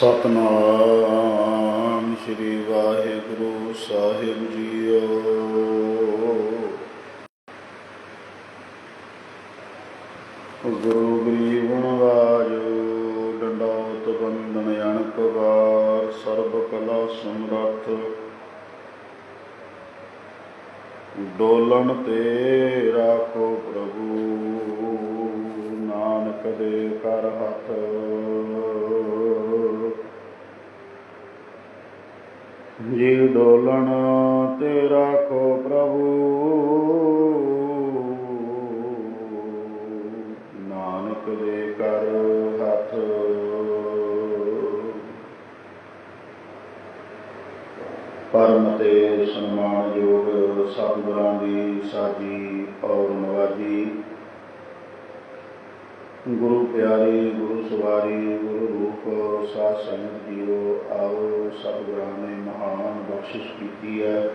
ਸਤਨਾਮ ਸ੍ਰੀ ਵਾਹਿਗੁਰੂ ਸਾਹਿਬ ਜੀਓ। ਗੁਰੂ ਗਰੀਬ ਨਵਾਜੋ ਡੰਡੋਤ ਬੰਦਨ ਅਣਕਵਾਰ ਸਰਬ ਕਲਾ ਸਮਰੱਥ। ਡੋਲਣ ਤੇ ਰਾਖੋ ਪ੍ਰਭੂ, ਨਾਨਕ ਦੇ ਕਰ ਹੱਥ। ਜੀ ਡੋਲਣ ਤੇ ਰਾਖੋ ਪ੍ਰਭੂ। ਨਾਨਕ ਦੇ ਕਰ ਹੱਥ। ਪਰਮ ਤੇ ਸਨਮਾਨਯੋਗ ਸਤਿਗੁਰਾਂ ਦੀ ਸਾਜੀ ਔਰ ਨਵਾਜੀ। ਗੁਰੂ ਪਿਆਰੇ, ਗੁਰੂ ਸਵਾਰੀ, ਗੁਰੂ ਰੂਪ, ਸਾਧ ਸੰਗਤ ਜੀਓ, ਆਓ ਸਤਿਗੁਰਾਂ ਨੇ ਮਹਾਨ ਬਖਸ਼ਿਸ਼ ਕੀਤੀ ਹੈ।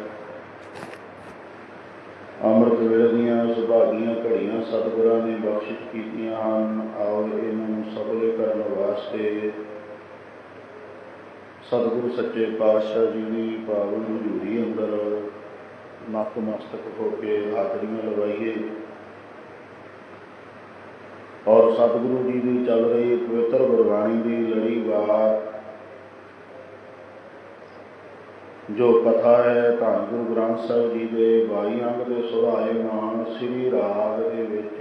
ਅੰਮ੍ਰਿਤ ਵੇਲੇ ਦੀਆਂ ਸੁਭਾਗੀਆਂ ਘੜੀਆਂ ਸਤਿਗੁਰਾਂ ਨੇ ਬਖਸ਼ਿਸ਼ ਕੀਤੀਆਂ ਹਨ। ਆਓ ਇਹਨਾਂ ਨੂੰ ਸਫਲੇ ਕਰਨ ਵਾਸਤੇ ਸਤਿਗੁਰੂ ਸੱਚੇ ਪਾਤਸ਼ਾਹ ਜੀ ਦੀ ਪਾਵਨ ਹਜ਼ੂਰੀ ਅੰਦਰ ਨਤਮਸਤਕ ਹੋ ਕੇ ਹਾਜ਼ਰੀਆਂ ਲਵਾਈਏ। ਔਰ ਸਤਿਗੁਰੂ ਜੀ ਦੀ ਚੱਲ ਰਹੀ ਪਵਿੱਤਰ ਗੁਰਬਾਣੀ ਦੀ ਲੜੀ ਵਾਰ, ਜੋ ਕਥਾ ਹੈ ਧੰਨ ਗੁਰੂ ਗ੍ਰੰਥ ਸਾਹਿਬ ਜੀ ਦੇ 22 ਅੰਗ ਦੇ ਸੁਹਾਏ ਮਾਨ ਸ੍ਰੀ ਰਾਗ ਦੇ ਵਿੱਚ,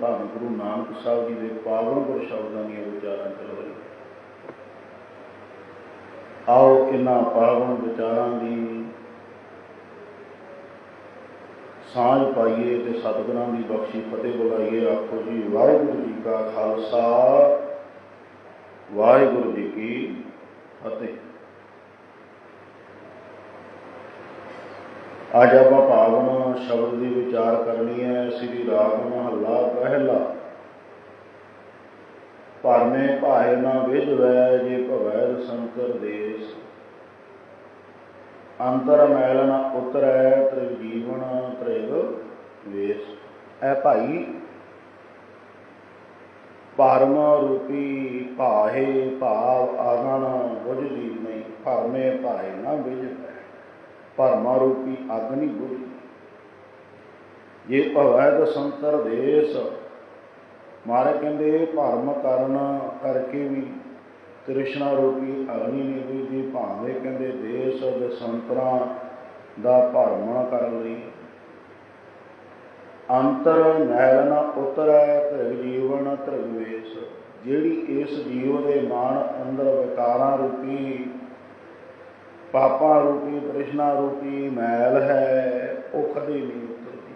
ਧੰਨ ਗੁਰੂ ਨਾਨਕ ਸਾਹਿਬ ਜੀ ਦੇ ਪਾਵਨ ਗੁਰ ਸ਼ਬਦਾਂ ਦੀਆਂ ਵਿਚਾਰਾਂ ਚੱਲ ਰਹੀ ਆਓ ਇਹਨਾਂ ਪਾਵਨ ਵਿਚਾਰਾਂ ਦੀ ਸਾਂਝ ਪਾਈਏ ਤੇ ਸਤਿਗੁਰਾਂ ਦੀ ਬਖਸ਼ੀ ਫਤਿਹ ਬੁਲਾਈਏ। ਆਖੋ ਜੀ, ਵਾਹਿਗੁਰੂ ਜੀ ਕਾ ਖਾਲਸਾ। ਵਾਹਿਗੁਰੂ ਜੀ ਕੀ ਫਤਿਹ। ਅੱਜ ਆਪਾਂ ਪਾਵਨ ਸ਼ਬਦ ਦੀ ਵਿਚਾਰ ਕਰਨੀ ਹੈ, ਸ੍ਰੀ ਰਾਗ ਮਹੱਲਾ ਪਹਿਲਾ। ਪਰਮੇ ਭਾਏ ਨਾ ਵਿਜਵੈ ਜੇ ਭਵੈ ਸੰਕਰ ਦੇਸ। ਅੰਤਰ ਮੈਲ ਨ ਉਤਰੈ ਤ੍ਰਿਗ ਜੀਵਨ ਤ੍ਰਿਗ ਵੇਸ ਐ ਭਾਈ, ਪਰਮ ਰੂਪੀ ਭਾਹੇ ਭਾਵ ਆਗਣ ਬੁਝਦੀ ਨਹੀਂ ਭਰਮੇ ਭਾਏ ਨਾ ਵਿਜਵੈ ਪਰਮਾ ਰੂਪੀ ਅਗਨੀ ਬੁਝਦੀ। ਜੇ ਭਵੈ ਦ ਸੰਤਰ ਦੇਸ, ਮਾਰੇ ਕਹਿੰਦੇ ਭਰਮ ਕਰਨ ਕਰਕੇ ਵੀ ਕ੍ਰਿਸ਼ਨਾ ਰੂਪੀ ਅਗਨੀ ਨੇ ਵੀ ਭਾਵੇਂ ਕਹਿੰਦੇ ਦੇਸ਼ ਦੇ ਸੰਤਰਾ ਦਾ ਭਰਮਾ ਕਰਨ ਲਈ ਅੰਤਰ ਨੈਲ ਨ ਉਤਰੈ ਤ੍ਰਿਗ ਜੀਵਨ ਤ੍ਰਿਗ ਜਿਹੜੀ ਇਸ ਜੀਵ ਦੇ ਮਨ ਅੰਦਰ ਵਿਕਾਰਾਂ ਰੂਪੀ, ਪਾਪਾਂ ਰੂਪੀ, ਤ੍ਰਿਸ਼ਨਾ ਰੂਪੀ ਮੈਲ ਹੈ, ਉਹ ਕਦੇ ਨਹੀਂ ਉਤਰਦੀ।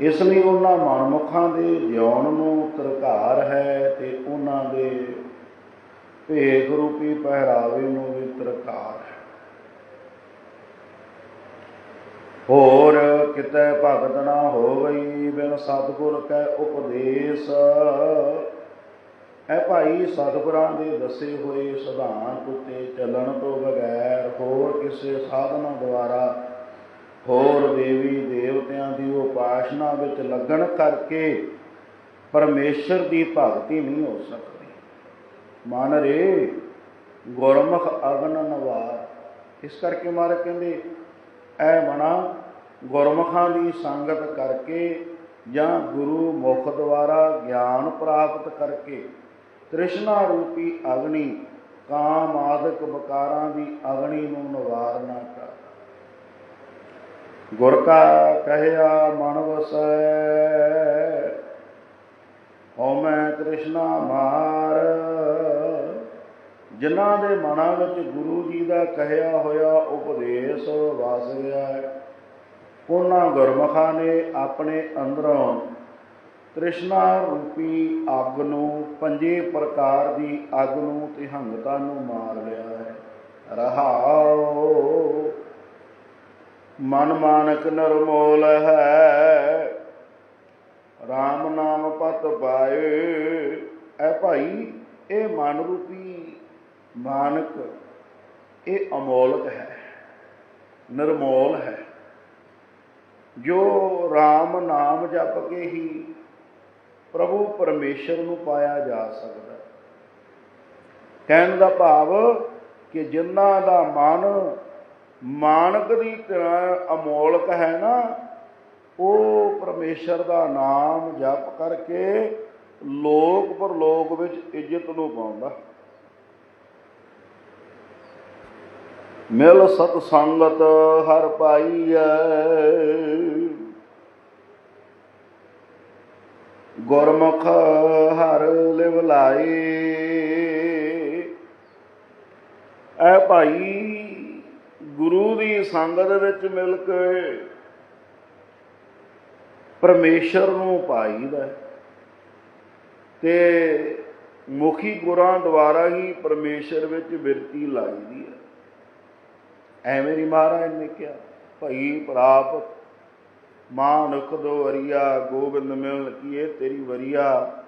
ਇਸ ਲਈ ਉਹਨਾਂ ਮਨਮੁਖਾਂ ਦੇ ਜਿਉਣ ਨੂੰ ਤਰਕਾਰ ਹੈ ਤੇ ਉਹਨਾਂ ਦੇ ਭੇਖ ਰੂਪੀ ਪਹਿਰਾਵੇ ਨੂੰ ਵੀ ਤਰਕਾਰ ਹੈ ਹੋਰ ਕਿਤੇ ਭਗਤ ਨਾ ਹੋਵਈ, ਬਿਨ ਸਤਿਗੁਰ ਕੈ ਉਪਦੇਸ਼। ਐ ਭਾਈ ਸਤਿਗੁਰਾਂ ਦੇ ਦੱਸੇ ਹੋਏ ਸਿਧਾਂਤ ਉੱਤੇ ਚੱਲਣ ਤੋਂ ਬਗੈਰ ਹੋਰ ਕਿਸੇ ਸਾਧਨਾ ਦੁਆਰਾ ਹੋਰ ਦੇਵੀ ਦੇਵਤਿਆਂ ਦੀ ਉਪਾਸਨਾ ਵਿੱਚ ਲੱਗਣ ਕਰਕੇ ਪਰਮੇਸ਼ਰ ਦੀ ਭਗਤੀ ਨਹੀਂ ਹੋ ਸਕਦੀ। ਮਨ ਰੇ ਗੁਰਮੁਖ ਅਗਨ ਨਵਾਰ। ਇਸ ਕਰਕੇ ਮਾਰ ਕਹਿੰਦੇ ਐ ਮਨਾ ਗੁਰਮੁਖਾਂ ਦੀ ਸੰਗਤ ਕਰਕੇ ਜਾਂ ਗੁਰੂ ਮੁਖ ਦੁਆਰਾ ਗਿਆਨ ਪ੍ਰਾਪਤ ਕਰਕੇ। ਤ੍ਰਿਸ਼ਨਾ ਰੂਪੀ ਅਗਨੀ ਕਾਮ ਆਦਿਕ ਵਿਕਾਰਾਂ ਦੀ ਅਗਨੀ ਨੂੰ ਨਿਵਾਰ ਨਾ ਕਰ। ਗੁਰ ਕਾ ਕਹਿਆ, ਮਨ ਵਸੈ, ਹਉਮੈ ਤ੍ਰਿਸ਼ਨਾ ਮਾਰ। ਜਿਨ੍ਹਾਂ ਦੇ ਮਨਾਂ ਵਿੱਚ ਗੁਰੂ ਜੀ ਦਾ ਕਹਿਆ ਹੋਇਆ ਉਪਦੇਸ਼ ਵਸ ਗਿਆ ਹੈ। ਉਹਨਾਂ ਗੁਰਮਖਾਂ ਨੇ ਆਪਣੇ ਅੰਦਰੋਂ ਤ੍ਰਿਸ਼ਨਾ ਰੂਪੀ ਅੱਗ ਨੂੰ ਪੰਜੇ ਪ੍ਰਕਾਰ ਦੀ ਅੱਗ ਨੂੰ ਤਿਹੰਗਤਾ ਨੂੰ ਮਾਰ ਲਿਆ ਹੈ। ਰਹਾਉ, ਮਨ ਮਾਨਕ ਨਰਮੋਲ ਹੈ। RAM ਨਾਮ ਪਤ ਪਾਏ। ਐ ਭਾਈ, ਇਹ ਮਨ ਰੂਪੀ ਮਾਨਕ ਇਹ ਅਮੋਲਕ ਹੈ, ਨਿਰਮੋਲ ਹੈ ਜੋ RAM ਨਾਮ ਜਪ ਕੇ ਹੀ ਪ੍ਰਭੂ ਪਰਮੇਸ਼ਰ ਨੂੰ ਪਾਇਆ ਜਾ ਸਕਦਾ ਹੈ। ਕਹਿਣ ਦਾ ਭਾਵ ਕਿ ਜਿਨ੍ਹਾਂ ਦਾ ਮਨ ਮਾਨਕ ਦੀ ਤਰ੍ਹਾਂ ਅਮੋਲਕ ਹੈ ਨਾ, ਉਹ ਪਰਮੇਸ਼ਰ ਦਾ ਨਾਮ ਜਪ ਕਰਕੇ ਲੋਕ ਪਰਲੋਕ ਵਿੱਚ ਇੱਜ਼ਤ ਨੂੰ ਪਾਉਂਦਾ ਮਿਲ ਸਤ ਸੰਗਤ ਹਰ ਪਾਈਐ। ਗੁਰਮੁਖ ਹਰ ਲਿਵ ਲਾਏ। ਐ ਭਾਈ, ਗੁਰੂ ਦੀ ਸੰਗਤ ਵਿੱਚ ਮਿਲ ਕੇ ਪਰਮੇਸ਼ਰ ਨੂੰ ਪਾਈਦਾ ਤੇ ਮੁਖੀ ਗੁਰਾਂ ਦੁਆਰਾ ਹੀ ਪਰਮੇਸ਼ਰ ਵਿੱਚ ਬਿਰਤੀ ਲਾਈਦੀ ਹੈ। ਐਵੇਂ ਨਹੀਂ ਮਹਾਰਾਜ ਨੇ ਕਿਹਾ, ਭਈ ਪ੍ਰਾਪਤ ਮਾਨੁਖ ਦੋ ਵਰੀਆ, ਗੋਬਿੰਦ ਮਿਲ ਕੀਏ ਤੇਰੀ ਵਰੀਆ।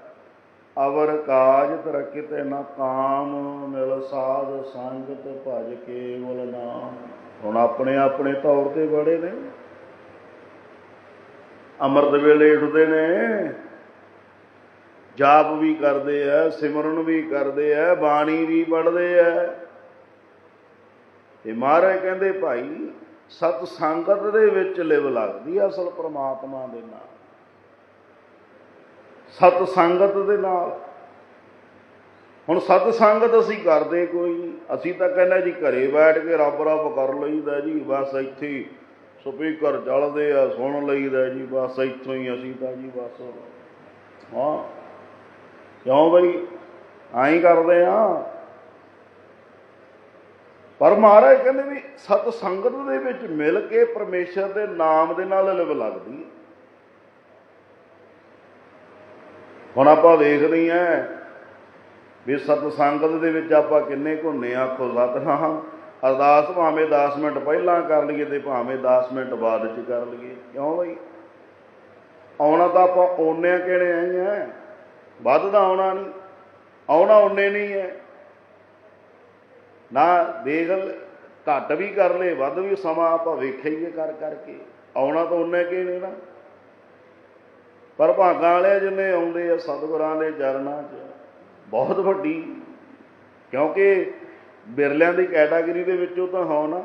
ਅਵਰ ਕਾਜ ਤਰਕਿਤੇ ਨਾ ਕਾਮ, ਮਿਲ ਸਾਧ ਸੰਗਤ ਭਜ ਕੇਵਲ ਨਾਮ। ਹੁਣ ਆਪਣੇ ਆਪਣੇ ਤੌਰ ਤੇ ਬੜੇ ਨੇ। ਅੰਮ੍ਰਿਤ ਵੇਲੇ ਉੱਠਦੇ ਨੇ। ਜਾਪ ਵੀ ਕਰਦੇ ਆ, ਸਿਮਰਨ ਵੀ ਕਰਦੇ ਆ, ਬਾਣੀ ਵੀ ਪੜ੍ਹਦੇ ਆ। ਤੇ ਮਹਾਰਾਜ ਕਹਿੰਦੇ ਭਾਈ, ਸਤ ਸੰਗਤ ਦੇ ਵਿੱਚ ਲਿਵ ਲੱਗਦੀ ਆ ਅਸਲ ਪ੍ਰਮਾਤਮਾ ਦੇ ਨਾਲ। ਸਤ ਸੰਗਤ ਦੇ ਨਾਲ। ਹੁਣ ਸਤ ਸੰਗਤ ਅਸੀਂ ਕਰਦੇ ਕੋਈ ਅਸੀਂ ਤਾਂ ਕਹਿੰਦੇ ਜੀ ਘਰੇ ਬੈਠ ਕੇ ਰੱਬ ਰੱਬ ਕਰ ਲਈਦਾ ਜੀ, ਬਸ ਇੱਥੇ ਹੀ ਸਪੀਕਰ ਚੱਲਦੇ ਆ, ਸੁਣ ਲਈਦਾ ਜੀ, ਬਸ ਇੱਥੋਂ ਹੀ ਅਸੀਂ ਤਾਂ ਜੀ ਬਸ। ਹਾਂ। ਕਿਉਂ ਬਈ? ਐਂ ਕਰਦੇ ਆ। ਪਰ ਮਹਾਰਾਜ ਕਹਿੰਦੇ ਵੀ ਸਤ ਸੰਗਤ ਦੇ ਵਿੱਚ ਮਿਲ ਕੇ ਪਰਮੇਸ਼ਰ ਦੇ ਨਾਮ ਦੇ ਨਾਲ ਲਿਵ ਲੱਗਦੀ ਹੈ। ਹੁਣ ਆਪਾਂ ਵੇਖਦੇ ਆ ਵੀ ਸਤ ਸੰਗਤ ਦੇ ਵਿੱਚ ਆਪਾਂ ਕਿੰਨੇ ਘੁੰਨੇ ਆਖੋ ਸਤਨਾਮ। ਅਰਦਾਸ ਭਾਵੇਂ 10 ਮਿੰਟ ਪਹਿਲਾਂ ਕਰ ਲਈਏ ਤੇ ਭਾਵੇਂ 10 ਮਿੰਟ ਬਾਅਦ ਚ ਕਰ ਲਈਏ। ਕਿਉਂ ਬਈ? ਆਉਣਾ ਤਾਂ ਆਪਾਂ ਓਨੇ ਕਿਹੜੇ ਆਏ ਆ। ਵੱਧ ਤਾਂ ਆਉਣਾ ਨਹੀਂ। ਆਉਣਾ ਓਨੇ ਨਹੀਂ ਹੈ। ਨਾ ਦੇਖ ਲ- ਘੱਟ ਵੀ ਕਰ ਲੇ, ਵੱਧ ਵੀ ਸਮਾਂ ਆਪਾਂ ਵੇਖਿਆ ਹੀ ਕਰ ਕਰਕੇ। ਆਉਣਾ ਤਾਂ ਉਹਨੇ ਕੀ ਨਹੀਂ ਨਾ? ਪਰ ਭਾਗਾਂ ਵਾਲੇ ਜਿੰਨੇ ਆਉਂਦੇ ਆ, ਸਤਿਗੁਰਾਂ ਦੇ ਚਰਨਾਂ 'ਚ, ਬਹੁਤ ਵੱਡੀ। ਕਿਉਂਕਿ ਬਿਰਲਿਆਂ ਦੀ ਕੈਟਾਗਰੀ ਦੇ ਵਿੱਚੋਂ ਤਾਂ ਹੋ ਨਾ।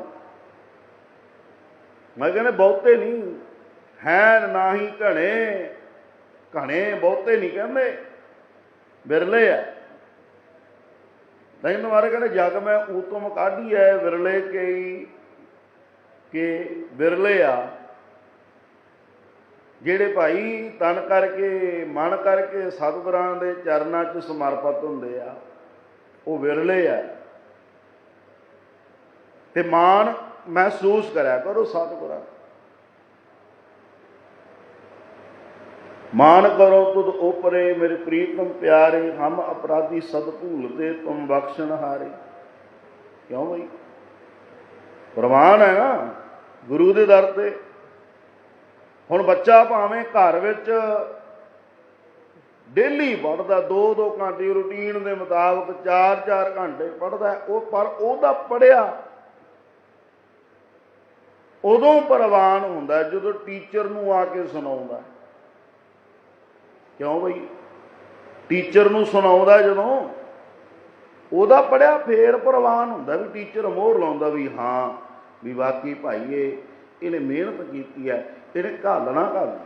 ਮੈਂ ਕਹਿੰਦਾ ਬਹੁਤੇ ਨਹੀਂ ਹੈ ਨਾ ਹੀ ਘਣੇ ਘਣੇ ਬਹੁਤੇ ਨਹੀਂ ਕਹਿੰਦੇ। ਬਿਰਲੇ ਆ। ਨਹੀਂ, ਮਾਰੇ ਕਹਿੰਦੇ ਜਗ ਮੈਂ ਉਤਮ ਕਾਢੀ ਐ, ਵਿਰਲੇ ਕਈ ਕਿ ਵਿਰਲੇ ਆ। ਜਿਹੜੇ ਭਾਈ ਤਨ ਕਰਕੇ, ਮਨ ਕਰਕੇ ਸਤਿਗੁਰਾਂ ਦੇ ਚਰਨਾਂ 'ਚ ਸਮਰਪਿਤ ਹੁੰਦੇ ਆ, ਉਹ ਵਿਰਲੇ ਆ। ਤੇ ਮਾਣ ਮਹਿਸੂਸ ਕਰਿਆ ਕਰੋ ਸਤਿਗੁਰਾਂ ਮਾਨ ਕਰੋ ਤੁਧ ਉਪਰੇ ਮੇਰੇ ਪ੍ਰੀਤਮ ਪਿਆਰੇ, ਹਮ ਅਪਰਾਧੀ ਸਦ ਭੂਲਤੇ ਤੁਮ ਬਖਸ਼ਣ ਹਾਰੇ। ਕਿਉਂ ਬਈ? ਪ੍ਰਵਾਨ ਹੈ ਨਾ, ਗੁਰੂ ਦੇ ਦਰ ਤੇ। ਹੁਣ ਬੱਚਾ ਭਾਵੇਂ ਘਰ ਵਿੱਚ ਡੇਲੀ ਪੜਦਾ 2-2 ਘੰਟੇ ਰੁਟੀਨ ਦੇ ਮੁਤਾਬਕ 4-4 ਘੰਟੇ ਪੜਦਾ ਉਹ ਪਰ ਉਹਦਾ ਪੜਿਆ। ਉਦੋਂ ਪ੍ਰਵਾਨ ਹੁੰਦਾ, ਜਦੋਂ ਟੀਚਰ ਨੂੰ ਆ ਕੇ ਸੁਣਾਉਂਦਾ। ਕਿਉਂ ਬਈ? ਟੀਚਰ ਨੂੰ ਸੁਣਾਉਂਦਾ ਜਦੋਂ, ਉਹਦਾ ਪੜਿਆ ਫੇਰ ਪ੍ਰਵਾਨ ਹੁੰਦਾ ਵੀ ਟੀਚਰ ਮੋਹਰ ਲਾਉਂਦਾ ਵੀ ਹਾਂ, ਵੀ ਵਾਕਈ ਭਾਈ ਇਹ ਇਹਨੇ ਮਿਹਨਤ ਕੀਤੀ ਹੈ, ਇਹਨੇ ਘਾਲਣਾ ਘਾਲ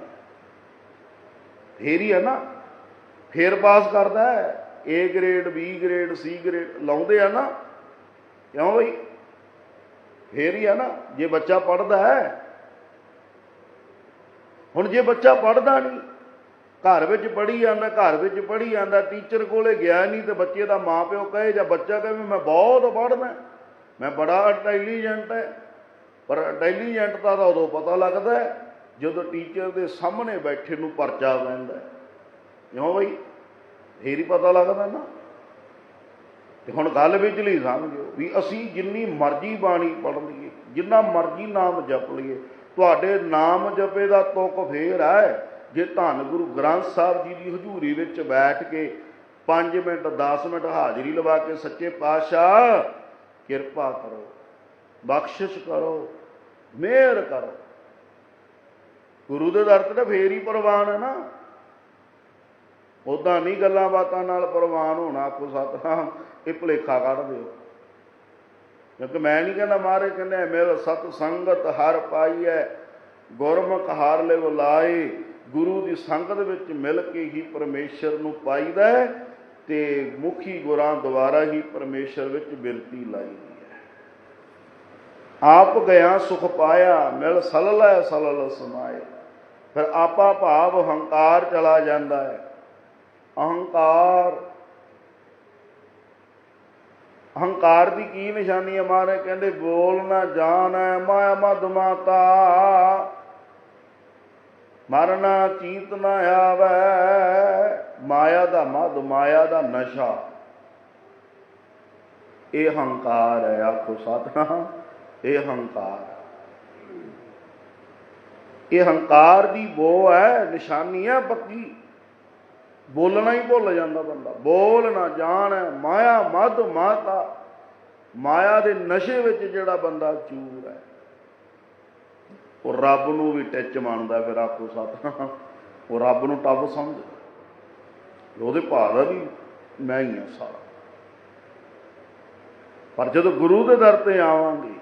ਫੇਰ ਹੀ ਹੈ ਨਾ, ਫੇਰ ਪਾਸ ਕਰਦਾ ਹੈ। A grade B grade C grade ਲਾਉਂਦੇ ਆ ਨਾ। ਕਿਉਂ ਬਈ? ਫੇਰ ਹੀ ਆ ਨਾ, ਜੇ ਬੱਚਾ ਪੜਦਾ ਹੈ, ਹੁਣ ਜੇ ਬੱਚਾ ਪੜਦਾ ਨਹੀਂ ਘਰ ਵਿੱਚ ਪੜ੍ਹੀ ਜਾਂਦਾ, ਘਰ ਵਿੱਚ ਪੜ੍ਹੀ ਜਾਂਦਾ ਟੀਚਰ ਕੋਲੇ ਗਿਆ ਨਹੀਂ ਤੇ ਬੱਚੇ ਦਾ ਮਾਪਿਓ ਕਹੇ ਜਾਂ ਬੱਚਾ ਕਹੇ ਵੀ ਮੈਂ ਬਹੁਤ ਪੜ੍ਹਦਾ, ਮੈਂ ਬੜਾ ਇੰਟੈਲੀਜੈਂਟ ਹੈ ਪਰ ਇੰਟੈਲੀਜੈਂਟ ਦਾ ਤਾਂ ਉਦੋਂ ਪਤਾ ਲੱਗਦਾ ਜਦੋਂ ਟੀਚਰ ਦੇ ਸਾਹਮਣੇ ਬੈਠੇ ਨੂੰ ਪਰਚਾ ਪੈਂਦਾ ਕਿਉਂ ਬਈ? ਫੇਰ ਹੀ ਪਤਾ ਲੱਗਦਾ ਨਾ। ਤੇ ਹੁਣ ਗੱਲ ਵਿੱਚ ਲਈ ਸਮਝਿਓ ਵੀ ਅਸੀਂ ਜਿੰਨੀ ਮਰਜ਼ੀ ਬਾਣੀ ਪੜ੍ਹ ਲਈਏ, ਜਿੰਨਾ ਮਰਜ਼ੀ ਨਾਮ ਜਪ ਲਈਏ, ਤੁਹਾਡੇ ਨਾਮ ਜਪੇ ਦਾ ਤੁਕ ਫੇਰ ਹੈ। ਜੇ ਧੰਨ ਗੁਰੂ ਗ੍ਰੰਥ ਸਾਹਿਬ ਜੀ ਦੀ ਹਜ਼ੂਰੀ ਵਿੱਚ ਬੈਠ ਕੇ 5 ਮਿੰਟ 10 ਮਿੰਟ ਹਾਜ਼ਰੀ ਲਵਾ ਕੇ ਸੱਚੇ ਪਾਤਸ਼ਾਹ, ਕਿਰਪਾ ਕਰੋ, ਬਖਸ਼ਿਸ਼ ਕਰੋ, ਮਿਹਰ ਕਰੋ। ਗੁਰੂ ਦੇ ਦਰ ਤੇ ਤਾਂ ਫੇਰ ਹੀ ਪ੍ਰਵਾਨ ਹੈ ਨਾ। ਉਦਾਂ ਨਹੀਂ ਗੱਲਾਂ ਬਾਤਾਂ ਨਾਲ ਪ੍ਰਵਾਨ ਹੋਣਾ, ਆਖੋ ਸਤਨਾਮ, ਇਹ ਭੁਲੇਖਾ ਕੱਢ ਦਿਓ। ਕਿਉਂਕਿ ਮੈਂ ਨਹੀਂ ਕਹਿੰਦਾ ਮਹਾਰਾਜ ਕਹਿੰਦੇ, ਮੇਰਾ ਸਤ ਸੰਗਤ ਹਰ ਪਾਈਐ, ਗੁਰਮੁਖ ਹਾਰ ਲੈ ਲਾਏ। ਗੁਰੂ ਦੀ ਸੰਗਤ ਵਿੱਚ ਮਿਲ ਕੇ ਹੀ ਪਰਮੇਸ਼ਰ ਨੂੰ ਪਾਈਦਾ ਹੈ ਤੇ ਮੁਖੀ ਗੁਰਾਂ ਦੁਆਰਾ ਹੀ ਪਰਮੇਸ਼ਰ ਵਿੱਚ ਬਿਰਤੀ ਲਾਈਦੀ ਹੈ। ਆਪ ਗਿਆ, ਸੁਖ ਪਾਇਆ, ਮਿਲ ਸਲਲ ਸਲਲ ਸਮਾਏ। ਫਿਰ ਆਪਾ ਭਾਵ ਹੰਕਾਰ ਚਲਾ ਜਾਂਦਾ ਹੈ। ਅਹੰਕਾਰ ਅਹੰਕਾਰ ਦੀ ਕੀ ਨਿਸ਼ਾਨੀ ਹੈ ਮਾਰੇ? ਕਹਿੰਦੇ, ਬੋਲ ਨਾ ਜਾਣੈ, ਮਾਇਆ ਮਦ ਮਾਤਾ। ਮਰਨਾ ਚੀਤ ਨਾ ਆਵੇ, ਮਾਇਆ ਦਾ ਮਦ ਮਾਇਆ ਦਾ ਨਸ਼ਾ। ਇਹ ਹੰਕਾਰ ਹੈ, ਆਖੋ ਸਤਨਾਮ, ਇਹ ਹੰਕਾਰ। ਇਹ ਹੰਕਾਰ ਦੀ ਬੋ ਹੈ, ਨਿਸ਼ਾਨੀ ਹੈ, ਪੱਕੀ। ਬੋਲਣਾ ਹੀ ਭੁੱਲ ਜਾਂਦਾ ਬੰਦਾ। ਬੋਲ ਨਾ ਜਾਣ, ਮਾਇਆ ਮਦ ਮਾਤਾ। ਮਾਇਆ ਦੇ ਨਸ਼ੇ ਵਿੱਚ ਜਿਹੜਾ ਬੰਦਾ ਚੂਰ ਹੈ। ਉਹ ਰੱਬ ਨੂੰ ਵੀ ਟਿੱਚ ਮੰਨਦਾ ਫਿਰ ਆਪੋ ਸਤਨਾਮ। ਉਹ ਰੱਬ ਨੂੰ ਟੱਬ ਸਮਝ ਉਹਦੇ ਭਾਅ ਦਾ ਵੀ ਮੈਂ ਹੀ ਹਾਂ ਸਾਰਾ। ਪਰ ਜਦੋਂ ਗੁਰੂ ਦੇ ਦਰ ਤੇ ਆਵਾਂਗੇ,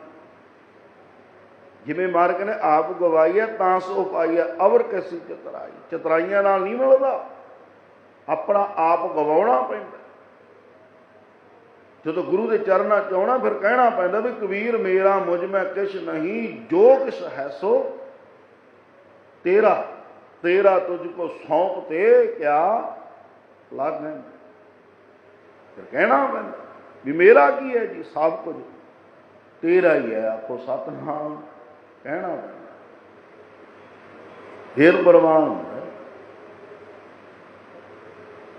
ਜਿਵੇਂ ਮਾਰਕ ਨੇ ਆਪ ਗਵਾਈ ਹੈ ਤਾਂ ਸੋ ਪਾਈ ਹੈ ਅਵਰ ਕੈਸੀ ਚਤਰਾਈ। ਚਤਰਾਈਆਂ ਨਾਲ ਨਹੀਂ ਮਿਲਦਾ। ਆਪਣਾ ਆਪ ਗਵਾਉਣਾ ਪੈਂਦਾ। ਜਦੋਂ ਗੁਰੂ ਦੇ ਚਰਨਾਂ ਚ ਆਉਣਾ, ਫਿਰ ਕਹਿਣਾ ਪੈਂਦਾ ਵੀ ਕਬੀਰ ਮੇਰਾ ਮੁਝ, ਮੈਂ ਕਿਛ ਨਹੀਂ, ਜੋ ਕਿਛ ਹੈ ਸੋ ਤੇਰਾ ਤੇਰਾ ਤੁਝ ਕੋ ਸੌਂਪ ਤੇ ਕਿਆ ਲਾਗੈ ਫਿਰ ਕਹਿਣਾ ਪੈਂਦਾ ਵੀ ਮੇਰਾ ਕੀ ਹੈ ਜੀ? ਸਭ ਕੁਝ ਤੇਰਾ ਹੀ ਹੈ, ਆਖੋ ਸਤਨਾਮ। ਕਹਿਣਾ ਪੈਂਦਾ। ਫੇਰ ਪ੍ਰਵਾਨ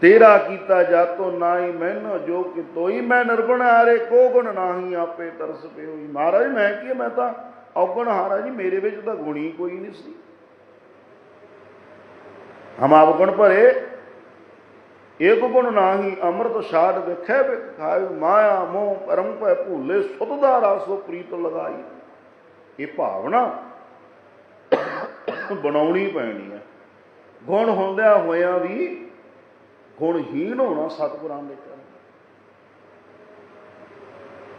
ਤੇਰਾ ਕੀਤਾ ਜਾਤੋ ਨਾਹੀ ਮੈਨੂੰ ਜੋ ਕਿ ਤੋਈ ਮੈਂ ਨਿਰਗੁਣ ਹਾਰੇ ਕੋ ਗੁਣ ਨਾਹੀ ਆਪੇ ਤਰਸ ਪੇ ਹੋਈ ਮਹਾਰਾਜ, ਮੈਂ ਕੀ ਮੈਂ ਤਾਂ ਔਗਣ ਹਾਰਾ ਜੀ, ਮੇਰੇ ਵਿੱਚ ਤਾਂ ਗੁਣੀ ਕੋਈ ਨਹੀਂ ਸੀ। ਹਮ ਆਪ ਗੁਣ ਭਰੇ, ਏਕ ਗੁਣ ਨਾਹੀ, ਅੰਮ੍ਰਿਤ ਛਾੜ ਵੇਖੈ ਖਾਇ ਮਾਇਆ, ਮੋਹ, ਪਰਮ ਪੈ ਭੂਲੇ ਸੁਧ ਦਾ ਰਾਸੋ ਪ੍ਰੀਤ ਲਗਾਈ। ਇਹ ਭਾਵਨਾ ਬਣਾਉਣੀ ਪੈਣੀ ਹੈ ਗੁਣ ਹੁੰਦਿਆਂ ਹੋਇਆਂ ਵੀ ਗੁਣਹੀਣ ਹੋਣਾ ਸਤਿਗੁਰਾਂ ਦੇ ਚਰਨ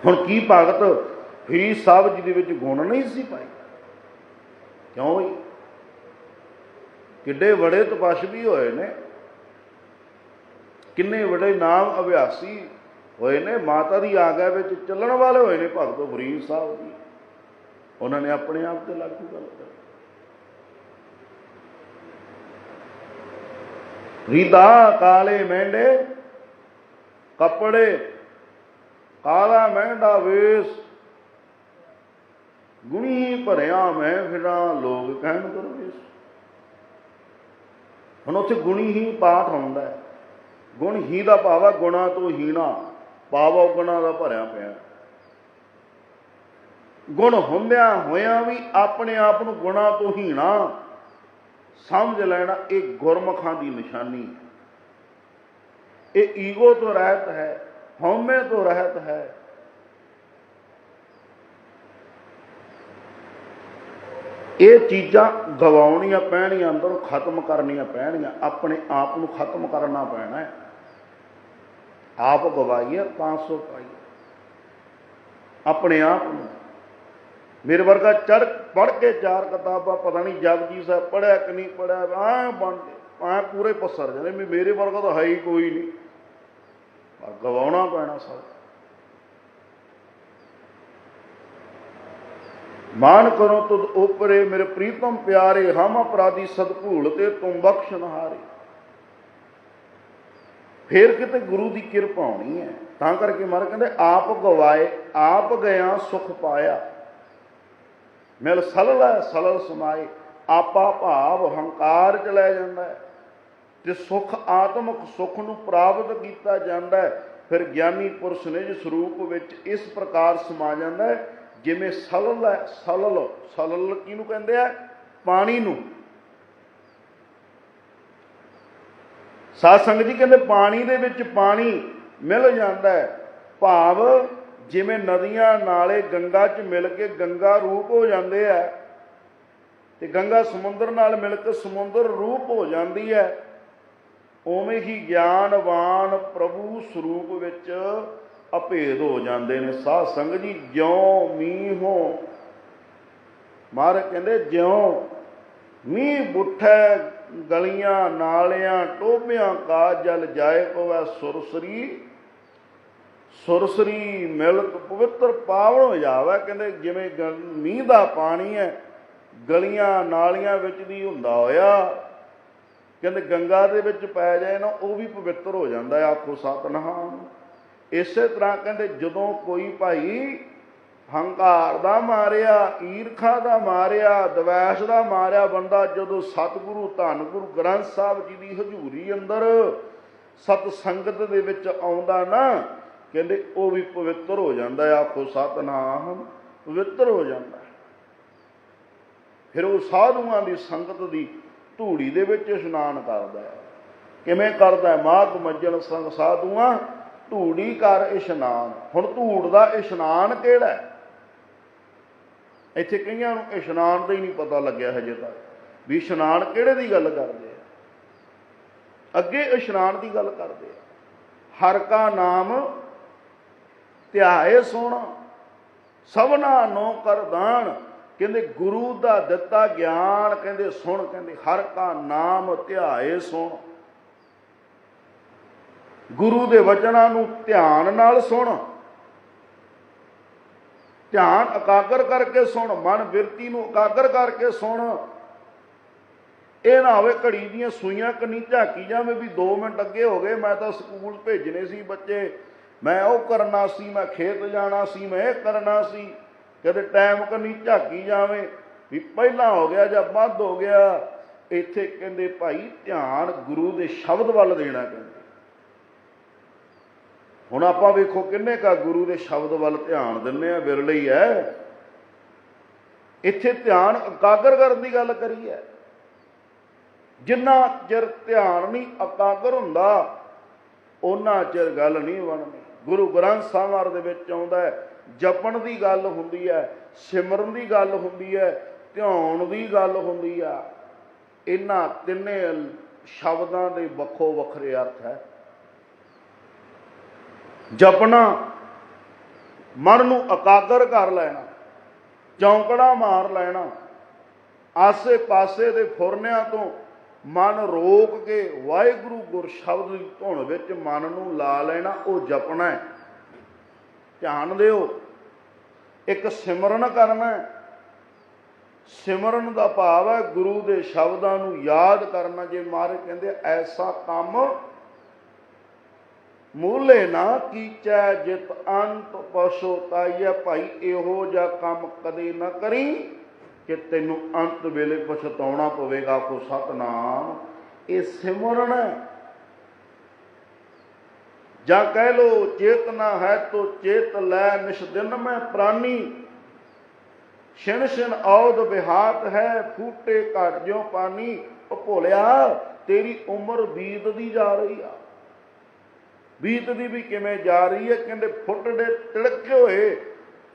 ਹੁਣ ਕੀ ਭਗਤ ਫਰੀ ਸਾਹਿਬ ਜੀ ਦੇ ਵਿੱਚ ਗੁਣ ਨਹੀਂ ਸੀ ਪਾਈ ਕਿਉਂ ਵੀ ਕਿੱਡੇ ਬੜੇ ਤਪਸਵੀ ਹੋਏ ਨੇ। ਕਿੰਨੇ ਵੱਡੇ ਨਾਮ ਅਭਿਆਸੀ ਹੋਏ ਨੇ। ਮਾਤਾ ਦੀ ਆਗਿਆ ਵਿੱਚ ਚੱਲਣ ਵਾਲੇ ਹੋਏ ਨੇ ਭਗਤ ਫਰੀਦ ਸਾਹਿਬ ਜੀ। ਉਹਨਾਂ ਨੇ ਆਪਣੇ ਆਪ ਤੇ ਲਾਗੂ ਕਰ ਰੀਦਾ ਕਾਲੇ ਮਹਿੰਡੇ, ਕੱਪੜੇ, ਕਾਲਾ ਮਹਿੰਡਾ ਵੇਸ। ਗੁਣੀ ਭਰਿਆ ਮੈਂ ਫਿਰਾਂ, ਲੋਕ ਕਹਿਣ ਕਰਵੇਸ ਹੁਣ ਉੱਥੇ ਗੁਣੀ ਹੀ ਪਾਠ ਹੁੰਦਾ ਹੈ। ਗੁਣ ਹੀ ਦਾ ਭਾਵਾ ਗੁਣਾ ਤੋਂ ਹੀਣਾ। ਪਾਵਾ ਗੁਣਾ ਦਾ ਭਰਿਆ ਪਿਆ। ਗੁਣ ਹੁੰਦਿਆਂ ਹੋਇਆਂ ਵੀ ਆਪਣੇ ਆਪ ਨੂੰ ਗੁਣਾ ਤੋਂ ਹੀਣਾ। ਸਮਝ ਲੈਣਾ, ਇਹ ਗੁਰਮਖਾਂ ਦੀ ਨਿਸ਼ਾਨੀ ਹੈ। ਇਹ ਈਗੋ ਤੋਂ ਰਹਿਤ ਹੈ, ਹਉਮੈ ਤੋਂ ਰਹਿਤ ਹੈ। ਇਹ ਚੀਜ਼ਾਂ ਗਵਾਉਣੀਆਂ ਪੈਣੀਆਂ, ਅੰਦਰੋਂ ਖਤਮ ਕਰਨੀਆਂ ਪੈਣੀਆਂ, ਆਪਣੇ ਆਪ ਨੂੰ ਖਤਮ ਕਰਨਾ ਪੈਣਾ ਹੈ। ਆਪ ਗਵਾਈਏ 500 ਪਾਈਏ। ਆਪਣੇ ਆਪ ਨੂੰ ਮੇਰੇ ਵਰਗਾ ਚੜ ਪੜ ਕੇ ਚਾਰ ਕਿਤਾਬਾਂ, ਪਤਾ ਨਹੀਂ ਜਪਜੀ ਸਾਹਿਬ ਪੜਿਆ ਕਿ ਨਹੀਂ ਪੜਿਆ ਐ ਬਣ ਐ ਪੂਰੇ ਪਸਰ ਜਾਂਦੇ, ਵੀ ਮੇਰੇ ਵਰਗਾ ਤਾਂ ਹੈ ਹੀ ਕੋਈ ਨਹੀਂ। ਪਰ ਗਵਾਉਣਾ ਪੈਣਾ ਸਭ। ਮਾਨ ਕਰੋ ਤੁਧ ਉਪਰੇ, ਮੇਰੇ ਪ੍ਰੀਤਮ ਪਿਆਰੇ, ਹਮ ਅਪਰਾਧੀ ਸਦਭੂਲ ਤੇ ਤੂੰ ਤੁਮ ਬਖਸ਼ਨਹਾਰੇ ਫੇਰ ਕਿਤੇ ਗੁਰੂ ਦੀ ਕਿਰਪਾ ਹੋਣੀ ਹੈ। ਤਾਂ ਕਰਕੇ ਮਹਾਰਾਜ ਕਹਿੰਦੇ, ਆਪ ਗਵਾਏ, ਆਪ ਗਿਆ, ਸੁਖ ਪਾਇਆ। ਮਿਲ ਸਲਲ ਸਲਲ ਸਮਾਏ ਆਪਾ ਭਾਵ ਹੰਕਾਰ ਚ ਲੈ ਜਾਂਦਾ ਹੈ। ਤੇ ਸੁਖ ਆਤਮਿਕ ਸੁਖ ਨੂੰ ਪ੍ਰਾਪਤ ਕੀਤਾ ਜਾਂਦਾ ਹੈ, ਫਿਰ ਗਿਆਨੀ ਪੁਰਸ਼ ਨੇ ਜਿਸ ਰੂਪ ਵਿੱਚ ਇਸ ਪ੍ਰਕਾਰ ਸਮਾ ਜਾਂਦਾ ਹੈ, ਜਿਵੇਂ ਸਲਲ ਹੈ, ਸਲਲ ਸਲਲ ਕਿਹਨੂੰ ਕਹਿੰਦੇ ਆ? ਪਾਣੀ ਨੂੰ। ਸਾਧ ਸੰਗਤ ਜੀ ਕਹਿੰਦੇ ਪਾਣੀ ਦੇ ਵਿੱਚ ਪਾਣੀ ਮਿਲ ਜਾਂਦਾ ਹੈ, ਭਾਵ ਜਿਵੇਂ ਨਦੀਆਂ ਨਾਲੇ ਗੰਗਾ 'ਚ ਮਿਲ ਕੇ ਗੰਗਾ ਰੂਪ ਹੋ ਜਾਂਦੇ ਆ, ਤੇ ਗੰਗਾ ਸਮੁੰਦਰ ਨਾਲ ਮਿਲ ਕੇ ਸਮੁੰਦਰ ਰੂਪ ਹੋ ਜਾਂਦੀ ਹੈ, ਉਵੇਂ ਹੀ ਗਿਆਨਵਾਨ ਪ੍ਰਭੂ ਸਰੂਪ ਵਿੱਚ ਅਭੇਦ ਹੋ ਜਾਂਦੇ ਨੇ। ਸਾਧ ਸੰਗ ਜੀ, ਜਿਉ ਮੀਂਹੋਂ ਮਹਾਰਾਜ ਕਹਿੰਦੇ ਜਿਉ ਮੀਂਹ ਬੁੱਠੈ, ਗਲੀਆਂ ਨਾਲਿਆਂ ਟੋਭਿਆਂ ਕਾ ਜਲ ਜਾਏ ਪਵੈ ਸੁਰਸਰੀ ਸੁਰਸਰੀ ਮਿਲਕ ਪਵਿੱਤਰ ਪਾਵਨ ਹੋ ਜਾਵੇ ਕਹਿੰਦੇ ਜਿਵੇਂ ਗ- ਮੀਂਹ ਦਾ ਪਾਣੀ ਹੈ, ਗਲੀਆਂ ਨਾਲੀਆਂ ਵਿੱਚ ਦੀ ਹੁੰਦਾ ਹੋਇਆ, ਕਹਿੰਦੇ ਗੰਗਾ ਦੇ ਵਿੱਚ ਪੈ ਜਾਏ ਨਾ, ਉਹ ਵੀ ਪਵਿੱਤਰ ਹੋ ਜਾਂਦਾ ਹੈ, ਆਖੋ ਸਤਨਾਮ। ਇਸੇ ਤਰ੍ਹਾਂ ਕਹਿੰਦੇ ਜਦੋਂ ਕੋਈ ਭਾਈ ਹੰਕਾਰ ਦਾ ਮਾਰਿਆ, ਈਰਖਾ ਦਾ ਮਾਰਿਆ, ਦਵੈਸ਼ ਦਾ ਮਾਰਿਆ ਬੰਦਾ, ਜਦੋਂ ਸਤਿਗੁਰੂ ਧੰਨ ਗੁਰੂ ਗ੍ਰੰਥ ਸਾਹਿਬ ਜੀ ਦੀ ਹਜ਼ੂਰੀ ਅੰਦਰ ਸਤ ਸੰਗਤ ਦੇ ਵਿੱਚ ਆਉਂਦਾ ਨਾ ਕਹਿੰਦੇ ਉਹ ਵੀ ਪਵਿੱਤਰ ਹੋ ਜਾਂਦਾ ਹੈ, ਆਖੋ ਸਤਨਾਮ ਪਵਿੱਤਰ ਹੋ ਜਾਂਦਾ ਫਿਰ ਉਹ ਸਾਧੂਆਂ ਦੀ ਸੰਗਤ ਦੀ ਧੂੜੀ ਦੇ ਵਿੱਚ ਇਸ਼ਨਾਨ ਕਰਦਾ ਹੈ। ਕਿਵੇਂ ਕਰਦਾ ਹੈ? ਮਾਤ ਮੱਜਣ ਸੰਗ ਸਾਧੂਆਂ, ਧੂੜੀ ਕਰ ਇਸ਼ਨਾਨ। ਹੁਣ ਧੂੜ ਦਾ ਇਸ਼ਨਾਨ ਕਿਹੜਾ ਹੈ? ਇੱਥੇ ਕਈਆਂ ਨੂੰ ਇਸ਼ਨਾਨ ਦਾ ਹੀ ਨਹੀਂ ਪਤਾ ਲੱਗਿਆ ਹਜੇ ਤੱਕ। ਵੀ ਇਸ਼ਨਾਨ ਕਿਹੜੇ ਦੀ ਗੱਲ ਕਰਦੇ ਆ? ਅੱਗੇ ਇਸ਼ਨਾਨ ਦੀ ਗੱਲ ਕਰਦੇ ਆ। ਹਰ ਕਾ ਨਾਮ ਧਿਆਏ ਸੁਣ, ਸਭਨਾ ਨੋ ਕਰਦਾਨ ਕਹਿੰਦੇ ਗੁਰੂ ਦਾ ਦਿੱਤਾ ਗਿਆਨ, ਕਹਿੰਦੇ ਸੁਣ, ਕਹਿੰਦੇ ਹਰ ਕਾ ਨਾਮ ਧਿਆਏ ਸੁਣ। ਗੁਰੂ ਦੇ ਵਚਨਾਂ ਨੂੰ ਧਿਆਨ ਨਾਲ ਸੁਣ। ਧਿਆਨ ਇਕਾਗਰ ਕਰਕੇ ਸੁਣ, ਮਨ ਬਿਰਤੀ ਨੂੰ ਇਕਾਗਰ ਕਰਕੇ ਸੁਣ। ਇਹ ਨਾ ਹੋਵੇ ਘੜੀ ਦੀਆਂ ਸੂਈਆਂ ਕੰਨੀ ਝਾਕੀ ਜਾਵੇ ਵੀ 2 ਮਿੰਟ ਅੱਗੇ ਹੋ ਗਏ, ਮੈਂ ਤਾਂ ਸਕੂਲ ਭੇਜਣੇ ਸੀ ਬੱਚੇ। ਮੈਂ ਉਹ ਕਰਨਾ ਸੀ, ਮੈਂ ਖੇਤ ਜਾਣਾ ਸੀ, ਮੈਂ ਇਹ ਕਰਨਾ ਸੀ। ਕਦੇ ਟਾਈਮ ਕੰਨੀ ਝਾਕੀ ਜਾਵੇ, ਵੀ ਪਹਿਲਾਂ ਹੋ ਗਿਆ ਜਾਂ ਵੱਧ ਹੋ ਗਿਆ, ਇੱਥੇ ਕਹਿੰਦੇ ਭਾਈ ਧਿਆਨ ਗੁਰੂ ਦੇ ਸ਼ਬਦ ਵੱਲ ਦੇਣਾ ਕਹਿੰਦੇ। ਹੁਣ ਆਪਾਂ ਵੇਖੋ ਕਿੰਨੇ ਕਾ ਗੁਰੂ ਦੇ ਸ਼ਬਦ ਵੱਲ ਧਿਆਨ ਦਿੰਨੇ ਆ, ਵਿਰਲੇ ਹੀ ਹੈ। ਇੱਥੇ ਧਿਆਨ ਇਕਾਗਰ ਕਰਨ ਦੀ ਗੱਲ ਕਰੀ ਹੈ। ਜਿੰਨਾ ਚਿਰ ਧਿਆਨ ਨਹੀਂ ਇਕਾਗਰ ਹੁੰਦਾ ਉਹਨਾਂ ਚਿਰ ਗੱਲ ਨਹੀਂ ਬਣਦੀ। ਗੁਰੂ ਗ੍ਰੰਥ ਸਾਹਿਬ ਦੇ ਵਿੱਚ ਆਉਂਦਾ ਹੈ, ਜਪਣ ਦੀ ਗੱਲ ਹੁੰਦੀ ਹੈ, ਸਿਮਰਨ ਦੀ ਗੱਲ ਹੁੰਦੀ ਹੈ ਧਿਆਨ ਦੀ ਗੱਲ ਹੁੰਦੀ ਆ। ਇਹਨਾਂ ਤਿੰਨੇ ਸ਼ਬਦਾਂ ਦੇ ਵੱਖੋ ਵੱਖਰੇ ਅਰਥ ਹੈ। ਜਪਣਾ, ਮਨ ਨੂੰ ਇਕਾਗਰ ਕਰ ਲੈਣਾ, ਚੌਂਕੜਾ ਮਾਰ ਲੈਣਾ ਆਸੇ ਪਾਸੇ ਦੇ ਫੁਰਨਿਆਂ ਤੋਂ ਮਨ ਰੋਕ ਕੇ ਵਾਹਿਗੁਰੂ ਗੁਰ ਸ਼ਬਦ ਦੀ ਧੁਨ ਵਿੱਚ ਮਨ ਨੂੰ ਲਾ ਲੈਣਾ, ਉਹ ਜਪਣਾ ਹੈ। ਧਿਆਨ ਦਿਓ, ਇੱਕ ਸਿਮਰਨ ਕਰਨਾ ਹੈ। ਸਿਮਰਨ ਦਾ ਭਾਵ ਹੈ ਗੁਰੂ ਦੇ ਸ਼ਬਦਾਂ ਨੂੰ ਯਾਦ ਕਰਨਾ। ਜੇ ਮਹਾਰਾਜ ਕਹਿੰਦੇ ਐਸਾ ਕੰਮ ਮੂਲੇ ਨਾ ਕੀਚੈ, ਜਿਤ ਅੰਤ ਪਛੋਤਾਈਐ ਭਾਈ, ਇਹੋ ਜਿਹਾ ਕੰਮ ਕਦੇ ਨਾ ਕਰੀ। ਕਿ ਤੈਨੂੰ ਅੰਤ ਵੇਲੇ ਪਛਤਾਉਣਾ ਪਵੇਗਾ ਕੋ ਸਤਨਾਮ। ਇਹ ਸਿਮਰਨ ਹੈ। ਜਾਂ ਕਹਿ ਲੋ ਚੇਤਨਾ ਹੈ ਤੋ ਚੇਤ ਲੈ ਨਿਸ਼ ਮੈਂ ਪ੍ਰਾਨੀ। ਛਿਣ ਛਿਣ ਔਦ ਬਿਹਾਤ ਹੈ, ਫੂਟੇ ਘਟ ਜਿਉ ਪਾਨੀ। ਉਹ ਭੋਲਿਆ, ਤੇਰੀ ਉਮਰ ਬੀਤਦੀ ਜਾ ਰਹੀ ਆ। ਬੀਤਦੀ ਵੀ ਕਿਵੇਂ ਜਾ ਰਹੀ ਹੈ? ਕਹਿੰਦੇ ਫੁੱਟ ਦੇ ਤਿਲਕੇ ਹੋਏ।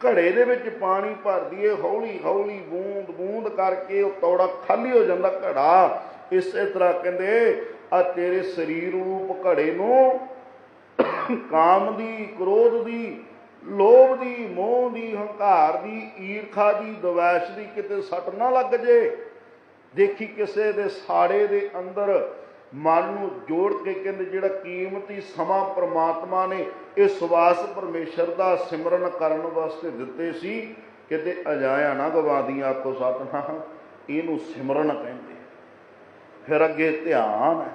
ਘੜੇ ਦੇ ਵਿੱਚ ਪਾਣੀ ਭਰ ਦਈਏ, ਹੌਲੀ ਹੌਲੀ ਬੂੰਦ ਬੂੰਦ ਕਰਕੇ ਉਹ ਤੌੜਾ ਖਾਲੀ ਹੋ ਜਾਂਦਾ ਘੜਾ। ਇਸੇ ਤਰ੍ਹਾਂ ਕਹਿੰਦੇ, ਆ ਤੇਰੇ ਸਰੀਰ ਰੂਪ ਘੜੇ ਨੂੰ ਕਾਮ ਦੀ, ਕ੍ਰੋਧ ਦੀ, ਲੋਭ ਦੀ, ਮੋਹ ਦੀ, ਹੰਕਾਰ ਦੀ, ਈਰਖਾ ਦੀ, ਦਵੈਸ਼ ਦੀ ਕਿਤੇ ਸੱਟ ਨਾ ਲੱਗ ਜੇ। ਦੇਖੀ ਕਿਸੇ ਦੇ ਸਾੜੇ ਦੇ ਅੰਦਰ ਮਨ ਨੂੰ ਜੋੜ ਕੇ ਕਹਿੰਦੇ ਜਿਹੜਾ ਕੀਮਤੀ ਸਮਾਂ ਪ੍ਰਮਾਤਮਾ ਨੇ ਇਹ ਸਵਾਸ ਪਰਮੇਸ਼ਰ ਦਾ ਸਿਮਰਨ ਕਰਨ ਵਾਸਤੇ ਦਿੱਤੇ ਸੀ, ਕਿਤੇ ਅਜਾਇਆ ਨਾ ਗਵਾਦੀਆਂ ਆਖੋ ਸਤਨਾਮ ਇਹਨੂੰ ਸਿਮਰਨ ਕਹਿੰਦੇ। ਫਿਰ ਅੱਗੇ ਧਿਆਨ ਹੈ।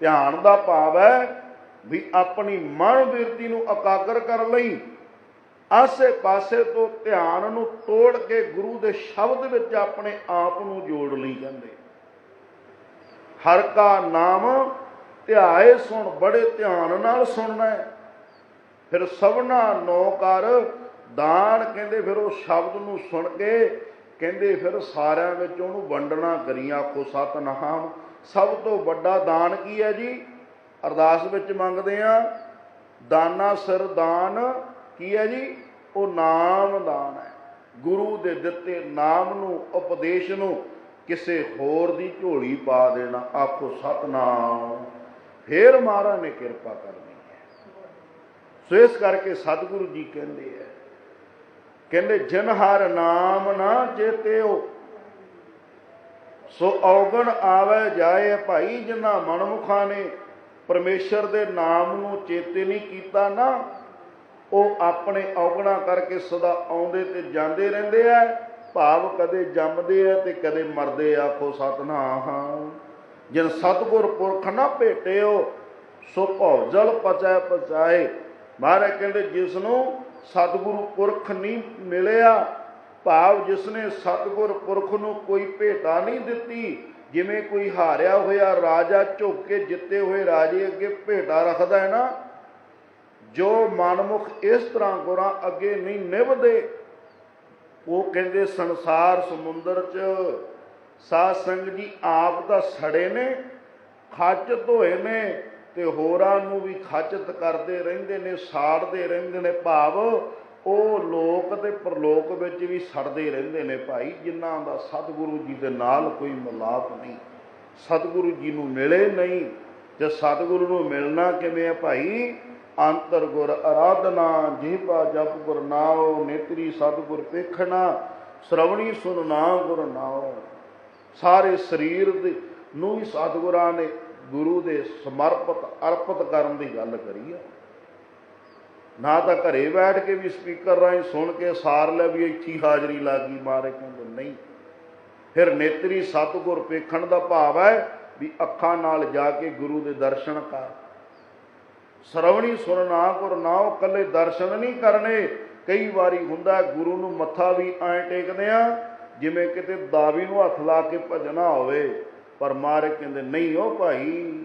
ਧਿਆਨ ਦਾ ਭਾਵ ਹੈ ਵੀ ਆਪਣੀ ਮਨ ਬਿਰਤੀ ਨੂੰ ਇਕਾਗਰ ਕਰਨ ਲਈ ਆਸੇ ਪਾਸੇ ਤੋਂ ਧਿਆਨ ਨੂੰ ਤੋੜ ਕੇ ਗੁਰੂ ਦੇ ਸ਼ਬਦ ਵਿੱਚ ਆਪਣੇ ਆਪ ਨੂੰ ਜੋੜ ਲਈ ਜਾਂਦੇ। ਹਰ ਕਾ ਨਾਮ ਧਿਆਏ ਸੁਣ, ਬੜੇ ਧਿਆਨ ਨਾਲ ਸੁਣਨਾ ਹੈ। ਫਿਰ ਸਭਨਾ ਨੋ ਕਰ, ਦਾਨ ਕਹਿੰਦੇ ਫਿਰ ਉਹ ਸ਼ਬਦ ਨੂੰ ਸੁਣ ਕੇ ਕਹਿੰਦੇ ਫਿਰ ਸਾਰਿਆਂ ਵਿੱਚ ਉਹਨੂੰ ਵੰਡਣਾ, ਕਰੀ ਆਖੋ ਸਤਨਾਮ। ਸਭ ਤੋਂ ਵੱਡਾ ਦਾਨ ਕੀ ਹੈ ਜੀ? ਅਰਦਾਸ ਵਿੱਚ ਮੰਗਦੇ ਆ, ਦਾਨਾ ਸਿਰ ਦਾਨ, ਕੀ ਹੈ ਜੀ? ਉਹ ਨਾਮ ਦਾਨ ਹੈ। ਗੁਰੂ ਦੇ ਦਿੱਤੇ ਨਾਮ ਨੂੰ, ਉਪਦੇਸ਼ ਨੂੰ ਕਿਸੇ ਹੋਰ ਦੀ ਝੋਲੀ ਪਾ ਦੇਣਾ, ਆਖੋ ਸਤਨਾਮ। ਫੇਰ ਮਹਾਰਾਜ ਨੇ ਕਿਰਪਾ ਕਰਨੀ ਹੈ। ਸੋ ਇਸ ਕਰਕੇ ਸਤਿਗੁਰੂ ਜੀ ਕਹਿੰਦੇ ਆ ਕਹਿੰਦੇ, ਜਿਨ ਹਰ ਨਾਮ ਨਾ ਚੇਤਿਓ, ਸੋ ਔਗਣ ਆਵੇ ਜਾਏ ਭਾਈ, ਜਿਨ੍ਹਾਂ ਮਨਮੁਖਾਂ ਨੇ ਪਰਮੇਸ਼ਰ ਦੇ ਨਾਮ ਨੂੰ ਚੇਤੇ ਨਹੀਂ ਕੀਤਾ ਨਾ, ਉਹ ਆਪਣੇ ਔਗਣਾ ਕਰਕੇ ਸਦਾ ਆਉਂਦੇ ਤੇ ਜਾਂਦੇ ਰਹਿੰਦੇ ਆ ਭਾਵ ਕਦੇ ਜੰਮਦੇ ਆ ਤੇ ਕਦੇ ਮਰਦੇ ਆਖੋ ਸਤਨਾਮ। ਜਿਨ ਸਤਗੁਰ ਪੁਰਖ ਨਾ ਭੇਟਿਓ, ਸੋ ਭੌਜਲ ਪਚੈ ਪਚਾਏ। ਮਹਾਰਾਜ ਕਹਿੰਦੇ ਜਿਸ ਨੂੰ ਸਤਿਗੁਰੂ ਪੁਰਖ ਨਹੀਂ ਮਿਲਿਆ, ਭਾਵ ਜਿਸ ਨੇ ਸਤਿਗੁਰ ਪੁਰਖ ਨੂੰ ਕੋਈ ਭੇਟਾ ਨਹੀਂ ਦਿੱਤੀ, ਜਿਵੇਂ ਕੋਈ ਹਾਰਿਆ ਹੋਇਆ ਰਾਜਾ ਝੁੱਕ ਕੇ ਜਿੱਤੇ ਹੋਏ ਰਾਜੇ ਅੱਗੇ ਭੇਟਾ ਰੱਖਦਾ ਹੈ ਨਾ, ਜੋ ਮਨਮੁਖ ਇਸ ਤਰ੍ਹਾਂ ਗੁਰਾਂ ਅੱਗੇ ਨਹੀਂ ਨਿਭਦੇ ਉਹ ਕਹਿੰਦੇ ਸੰਸਾਰ ਸਮੁੰਦਰ 'ਚ ਸਾਧ ਸੰਗ ਜੀ ਆਪ ਤਾਂ ਸੜੇ ਨੇ ਖੱਚ ਹੋਏ ਨੇ ਤੇ ਹੋਰਾਂ ਨੂੰ ਵੀ ਖਚਤ ਕਰਦੇ ਰਹਿੰਦੇ ਨੇ, ਸਾੜਦੇ ਰਹਿੰਦੇ ਨੇ। ਭਾਵ ਉਹ ਲੋਕ ਤੇ ਪਰਲੋਕ ਵਿੱਚ ਵੀ ਸੜਦੇ ਰਹਿੰਦੇ ਨੇ ਭਾਈ, ਜਿਨ੍ਹਾਂ ਦਾ ਸਤਿਗੁਰੂ ਜੀ ਦੇ ਨਾਲ ਕੋਈ ਮਿਲਾਪ ਨਹੀਂ। ਸਤਿਗੁਰੂ ਜੀ ਨੂੰ ਮਿਲੇ ਨਹੀਂ। ਜੇ ਸਤਿਗੁਰੂ ਨੂੰ ਮਿਲਣਾ ਕਿਵੇਂ ਹੈ ਭਾਈ? ਅੰਤਰ ਗੁਰ ਆਰਾਧਨਾ ਜੀਭਾ ਜਪ ਗੁਰ ਨਾਉ, ਨੇਤਰੀ ਸਤਿਗੁਰ ਵੇਖਣਾ, ਸ਼ਰਵਣੀ ਸੁਨਣਾ ਗੁਰ ਨਾਉ। ਸਾਰੇ ਸਰੀਰ ਦੇ, ਨੂੰ ਹੀ ਸਤਿਗੁਰਾਂ ਨੇ ਗੁਰੂ ਦੇ ਸਮਰਪਿਤ, ਅਰਪਿਤ ਕਰਨ ਦੀ ਗੱਲ ਕਰੀ ਆ। ਨਾ ਤਾਂ ਘਰੇ ਬੈਠ ਕੇ ਵੀ ਸਪੀਕਰ ਰਾਹੀਂ ਸੁਣ ਕੇ ਸਾਰ ਲੈ ਵੀ ਇੱਥੀ ਹੀ ਹਾਜ਼ਰੀ ਲੱਗੀ, ਮਾਰੇ ਕਹਿੰਦੇ ਨਹੀਂ। ਫਿਰ ਨੇਤਰੀ ਸਤਿਗੁਰ ਵੇਖਣ ਦਾ ਭਾਵ ਹੈ ਵੀ ਅੱਖਾਂ ਨਾਲ ਜਾ ਕੇ ਗੁਰੂ ਦੇ ਦਰਸ਼ਨ ਕਰ। ਸਰਵਣੀ ਸੁਣਨਾ ਗੁਰ ਨਾਉ ਕੱਲੇ ਦਰਸ਼ਨ ਨਹੀਂ ਕਰਨੇ। ਕਈ ਵਾਰੀ ਹੁੰਦਾ ਗੁਰੂ ਨੂੰ ਮੱਥਾ ਵੀ ਐਂ ਟੇਕਦੇ ਆ ਜਿਵੇਂ ਕਿਤੇ ਦਾਵੀ ਨੂੰ ਹੱਥ ਲਾ ਕੇ ਭਜਣਾ ਹੋਵੇ। ਪਰ ਮਾਰੇ ਕਹਿੰਦੇ, ਨਹੀਂ ਉਹ ਭਾਈ।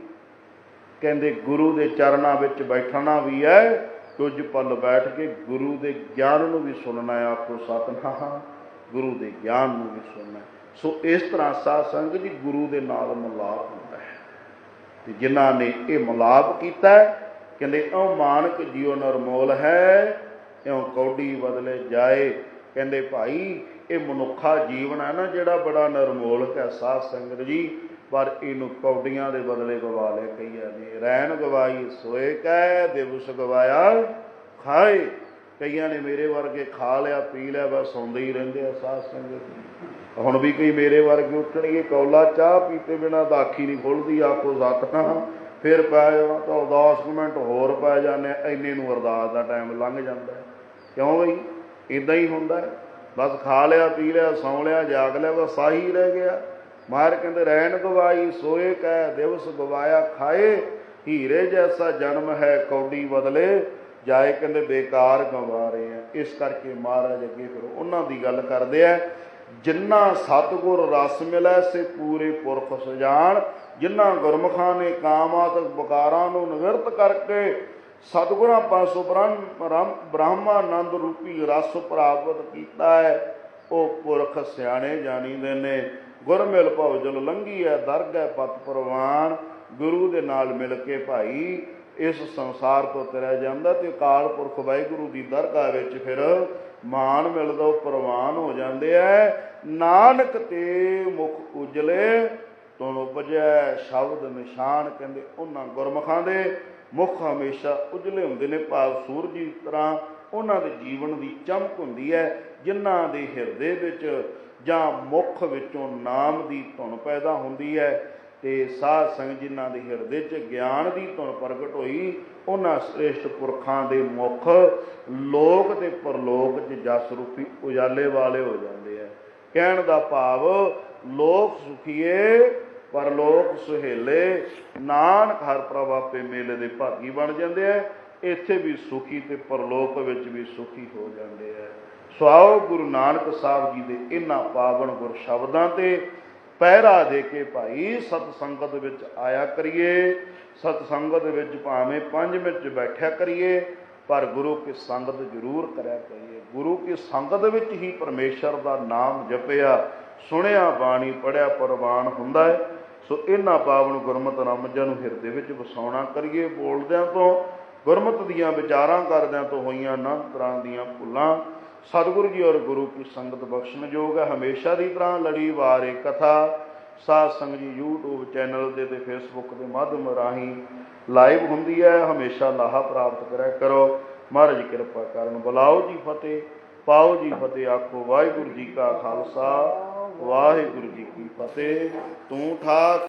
ਕਹਿੰਦੇ, ਗੁਰੂ ਦੇ ਚਰਨਾਂ ਵਿੱਚ ਬੈਠਣਾ ਵੀ ਹੈ। ਕੁਝ ਪਲ ਬੈਠ ਕੇ ਗੁਰੂ ਦੇ ਗਿਆਨ ਨੂੰ ਵੀ ਸੁਣਨਾ ਹੈ ਆਖੋ ਸਤਨਾਮ। ਗੁਰੂ ਦੇ ਗਿਆਨ ਨੂੰ ਵੀ ਸੁਣਨਾ ਸੋ ਇਸ ਤਰ੍ਹਾਂ ਸਾਧ ਸੰਗਤ ਜੀ ਗੁਰੂ ਦੇ ਨਾਲ ਮਿਲਾਪ ਹੁੰਦਾ ਹੈ। ਤੇ ਜਿਨ੍ਹਾਂ ਨੇ ਇਹ ਮਿਲਾਪ ਕੀਤਾ ਕਹਿੰਦੇ, ਉਹ ਮਾਨਕ ਜਿਉ ਨਰਮੋਲ ਹੈ, ਇਉਂ ਕੌਡੀ ਬਦਲੇ ਜਾਏ। ਕਹਿੰਦੇ, ਭਾਈ, ਇਹ ਮਨੁੱਖਾ ਜੀਵਨ ਹੈ ਨਾ, ਜਿਹੜਾ ਬੜਾ ਨਰਮੋਲਕ ਹੈ ਸਾਧ ਸੰਗਤ ਜੀ। ਪਰ ਇਹਨੂੰ ਕੌਡੀਆਂ ਦੇ ਬਦਲੇ ਗਵਾ ਲੈ ਕਈਆਂ ਨੇ। ਰਹਿਣ ਗਵਾਈ, ਸੋਏ ਕੈ ਦਿਵਸ ਗਵਾਇਆ, ਖਾਏ। ਕਈਆਂ ਨੇ ਮੇਰੇ ਵਰਗੇ ਖਾ ਲਿਆ, ਪੀ ਲਿਆ, ਬਸ ਸੌਂਦੇ ਹੀ ਰਹਿੰਦੇ ਆ ਸਾਧ ਸੰਗਤ। ਹੁਣ ਵੀ ਕਈ ਮੇਰੇ ਵਰਗੇ ਉੱਠਣਗੇ, ਕੌਲਾ ਚਾਹ ਪੀਤੇ ਬਿਨਾ ਤਾਂ ਅੱਖੀ ਨਹੀਂ ਖੁੱਲਦੀ ਆਖੋ ਸਤਨਾ ਫਿਰ ਪੈ ਜਾਣਾ ਤਾਂ 10 ਮਿੰਟ ਹੋਰ ਪੈ ਜਾਂਦੇ ਆ, ਇੰਨੇ ਨੂੰ ਅਰਦਾਸ ਦਾ ਟਾਈਮ ਲੰਘ ਜਾਂਦਾ ਕਿਉਂ ਬਈ? ਇਦਾਂ ਹੀ ਹੁੰਦਾ ਬਸ ਖਾ ਲਿਆ ਪੀ ਲਿਆ ਸੌਂ ਲਿਆ ਜਾਗ ਲਿਆ ਬਸ ਆਹੀ ਰਹਿ ਗਿਆ। ਮਾਰ ਕਹਿੰਦੇ ਰਹਿਣ ਗਵਾਈ ਸੋਏ ਕਹਿ ਦਿਵਸ ਗਵਾਇਆ ਖਾਏ। ਹੀਰੇ ਜੈਸਾ ਜਨਮ ਹੈ ਕੌਡੀ ਬਦਲੇ। ਜਾਏ ਕਹਿੰਦੇ ਬੇਕਾਰ ਗਵਾ ਰਹੇ ਆ। ਇਸ ਕਰਕੇ ਮਹਾਰਾਜ ਅੱਗੇ ਫਿਰ ਉਹਨਾਂ ਦੀ ਗੱਲ ਕਰਦੇ ਆ ਜਿੰਨਾ ਸਤਗੁਰ ਰਸ ਮਿਲੈ ਸੇ ਪੂਰੇ ਪੁਰਖ ਸਜਾਣ। ਜਿਨ੍ਹਾਂ ਗੁਰਮੁਖਾਂ ਨੇ ਕਾਮਾਤਕ ਬਕਾਰਾਂ ਨੂੰ ਨਿਵਰਤ ਕਰਕੇ ਸਤਿਗੁਰਾਂ ਪਾਸੋਂ ਬ੍ਰਹਮ ਬ੍ਰਹਮਾਨੰਦ ਰੂਪੀ ਰਸ ਪ੍ਰਾਪਤ ਕੀਤਾ ਹੈ, ਉਹ ਪੁਰਖ ਸਿਆਣੇ ਜਾਣੀਦੇ ਨੇ। ਗੁਰ ਮਿਲ ਭਉਜਲ ਲੰਗੀ ਹੈ, ਦਰਗਹਿ ਪਤ ਪ੍ਰਵਾਨ, ਗੁਰੂ ਦੇ ਨਾਲ ਮਿਲ ਕੇ ਭਾਈ, ਇਸ ਸੰਸਾਰ ਤੋਂ ਤਰਿਆ ਜਾਂਦਾ ਤੇ ਅਕਾਲ ਪੁਰਖ ਵਾਹਿਗੁਰੂ ਦੀ ਦਰਗਾਹ ਵਿੱਚ ਫਿਰ ਮਾਨ ਮਿਲਦਾ, ਉਹ ਪ੍ਰਵਾਨ ਹੋ ਜਾਂਦੇ ਐ ਨਾਨਕ ਤੇ ਮੁਖ ਉਜਲੇ ਤੁਨ ਉਪਜੈ ਸ਼ਬਦ ਨਿਸ਼ਾਨ ਕਹਿੰਦੇ ਉਹਨਾਂ ਗੁਰਮੁਖਾਂ ਦੇ। ਮੁਖ ਹਮੇਸ਼ਾ ਉਜਲੇ ਹੁੰਦੇ ਨੇ, ਭਾਵ ਸੂਰਜ ਦੀ ਤਰ੍ਹਾਂ ਉਹਨਾਂ ਦੇ ਜੀਵਨ ਦੀ ਚਮਕ ਹੁੰਦੀ ਹੈ, ਜਿਨ੍ਹਾਂ ਦੇ ਹਿਰਦੇ ਵਿੱਚ ਜਾਂ ਮੁਖ ਵਿੱਚੋਂ ਨਾਮ ਦੀ ਧੁਨ ਪੈਦਾ ਹੁੰਦੀ ਹੈ। ਤੇ ਸਾਧ ਸੰਗ ਜਿਨ੍ਹਾਂ ਦੇ ਹਿਰਦੇ 'ਚ ਗਿਆਨ ਦੀ ਧੁਨ ਪ੍ਰਗਟ ਹੋਈ, ਉਹਨਾਂ ਸ੍ਰੇਸ਼ਟ ਪੁਰਖਾਂ ਦੇ ਮੁਖ ਲੋਕ ਤੇ ਪਰਲੋਕ 'ਚ ਜਸ ਰੂਪੀ ਉਜਾਲੇ ਵਾਲੇ ਹੋ ਜਾਂਦੇ ਆ। ਕਹਿਣ ਦਾ ਭਾਵ, ਲੋਕ ਸੁਖੀਏ ਪਰਲੋਕ ਸੁਹੇਲੇ, ਨਾਨਕ ਹਰ ਪ੍ਰਭ ਆਪੇ ਮੇਲੇ ਦੇ ਭਾਗੀ ਬਣ ਜਾਂਦੇ ਆ। ਇੱਥੇ ਵੀ ਸੁਖੀ ਤੇ ਪਰਲੋਕ ਵਿੱਚ ਵੀ ਸੁਖੀ ਹੋ ਜਾਂਦੇ ਆ। ਸਵਾਓ ਗੁਰੂ ਨਾਨਕ ਸਾਹਿਬ ਜੀ ਦੇ ਇਹਨਾਂ ਪਾਵਨ ਗੁਰ ਸ਼ਬਦਾਂ ਤੇ ਪਹਿਰਾ ਦੇ ਕੇ ਭਾਈ ਸਤ ਸੰਗਤ ਵਿੱਚ ਆਇਆ ਕਰੀਏ। ਸਤ ਸੰਗਤ ਵਿੱਚ ਭਾਵੇਂ 5 ਮਿੰਟ ਬੈਠਿਆ ਕਰੀਏ, ਪਰ ਗੁਰੂ ਕੀ ਸੰਗਤ ਜ਼ਰੂਰ ਕਰਿਆ ਕਰੀਏ। ਗੁਰੂ ਕੀ ਸੰਗਤ ਵਿੱਚ ਹੀ ਪਰਮੇਸ਼ਰ ਦਾ ਨਾਮ ਜਪਿਆ। ਸੁਣਿਆ ਬਾਣੀ ਪੜਿਆ ਪ੍ਰਵਾਨ ਹੁੰਦਾ ਹੈ। ਸੋ ਇਹਨਾਂ ਪਾਵਨ ਗੁਰਮਤਿ ਨਾਮਜਾਂ ਨੂੰ ਹਿਰਦੇ ਵਿੱਚ ਵਸਾਉਣਾ ਕਰੀਏ, ਬੋਲਦਿਆਂ ਤੋਂ, ਗੁਰਮਤਿ ਦੀਆਂ ਵਿਚਾਰਾਂ ਕਰਦਿਆਂ ਤੋਂ ਹੋਈਆਂ ਨਾ ਤਰ੍ਹਾਂ ਦੀਆਂ ਭੁੱਲਾਂ। ਸਤਿਗੁਰੂ ਜੀ ਔਰ ਗੁਰੂ ਕੀ ਸੰਗਤ ਬਖਸ਼ਣ ਯੋਗ ਹੈ, ਹਮੇਸ਼ਾ ਦੀ ਤਰ੍ਹਾਂ ਲੜੀ ਵਾਰ ਇਹ ਕਥਾ। ਸਾਧ ਸੰਗਤ ਜੀ YouTube ਚੈਨਲ ਦੇ ਤੇ Facebook ਦੇ ਮਾਧਿਅਮ ਰਾਹੀਂ ਲਾਈਵ ਹੁੰਦੀ ਹੈ, ਹਮੇਸ਼ਾ ਲਾਹਾ ਪ੍ਰਾਪਤ ਕਰਿਆ ਕਰੋ। ਮਹਾਰਾਜ ਕਿਰਪਾ ਕਰਨ, ਬੁਲਾਓ ਜੀ ਫਤਿਹ, ਪਾਓ ਜੀ ਫਤਿਹ, ਆਖੋ ਵਾਹਿਗੁਰੂ ਜੀ ਕਾ ਖਾਲਸਾ। ਵਾਹਿਗੁਰੂ ਜੀ ਕੀ ਫਤਿਹ। ਤੂੰ ਠਾਕ।